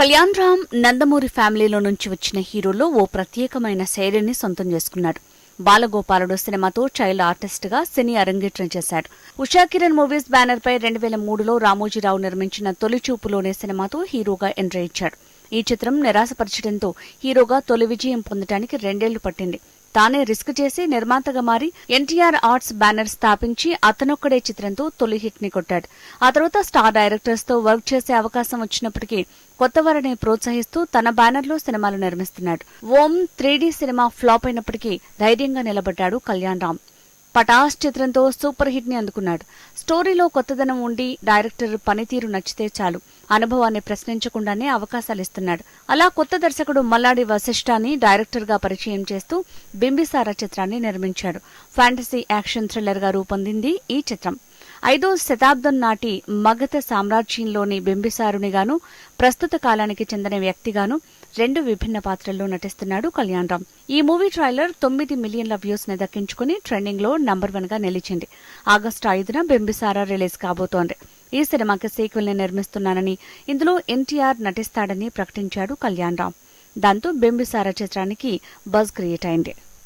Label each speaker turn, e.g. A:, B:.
A: కళ్యాణ్ రామ్ నందమూరి ఫ్యామిలీలో నుంచి వచ్చిన హీరోలో ఓ ప్రత్యేకమైన శైలిని సొంతం చేసుకున్నాడు. బాలగోపాలుడు సినిమాతో చైల్డ్ ఆర్టిస్ట్గా సినీ అరంగేట్రం చేశాడు. ఉషా కిరణ్ మూవీస్ బ్యానర్ పై రెండు వేల మూడులో రామోజీరావు నిర్మించిన తొలి చూపులోనే సినిమాతో హీరోగా ఎంట్రీ ఇచ్చాడు. ఈ చిత్రం నిరాశపరచడంతో హీరోగా తొలి విజయం పొందడానికి రెండేళ్ళు పట్టింది. తానే రిస్క్ చేసి నిర్మాతగా మారి ఎన్టీఆర్ ఆర్ట్స్ బ్యానర్ స్థాపించి అతనొక్కడే చిత్రంతో తొలి హిట్ని కొట్టాడు. ఆ తర్వాత స్టార్ డైరెక్టర్స్తో వర్క్ చేసే అవకాశం వచ్చినప్పటికీ కొత్త వారిని ప్రోత్సహిస్తూ తన బ్యానర్లో సినిమాలు నిర్మిస్తున్నాడు. ఓం త్రీ సినిమా ఫ్లాప్ అయినప్పటికీ ధైర్యంగా నిలబడ్డాడు కళ్యాణ్ రామ్. పటాస్ చిత్రంతో సూపర్ హిట్ని అందుకున్నాడు. స్టోరీలో కొత్తదనం ఉండి డైరెక్టర్ పనితీరు నచ్చితే చాలు. అనుభవాన్ని ప్రశ్నించకుండానే అవకాశాలు ఇస్తున్నాడు. అలా కొత్త దర్శకుడు మల్లాడి వశిష్ఠాన్ని డైరెక్టర్గా పరిచయం చేస్తూ బింబిసారా చిత్రాన్ని నిర్మించాడు. ఫ్యాంటసీ యాక్షన్ థ్రిల్లర్గా రూపొందింది ఈ చిత్రం. ఐదో శతాబ్దం నాటి మగధ సామ్రాజ్యంలోని బింబిసారునిగాను ప్రస్తుత కాలానికి చెందిన వ్యక్తిగాను రెండు విభిన్న పాత్రల్లో నటిస్తున్నాడు కళ్యాణ్ రామ్. ఈ మూవీ ట్రైలర్ తొమ్మిది మిలియన్ల వ్యూస్ని దక్కించుకుని ట్రెండింగ్లో నంబర్ వన్గా నిలిచింది. ఆగస్టు ఐదున బింబిసారా రిలీజ్ కాబోతోంది. ఈ సినిమాకి సీక్వెల్ని నిర్మిస్తున్నానని ఇందులో ఎన్టీఆర్ నటిస్తాడని ప్రకటించాడు కళ్యాణ్ రామ్. దాంతో బింబిసారా చిత్రానికి బజ్ క్రియేట్ అయింది.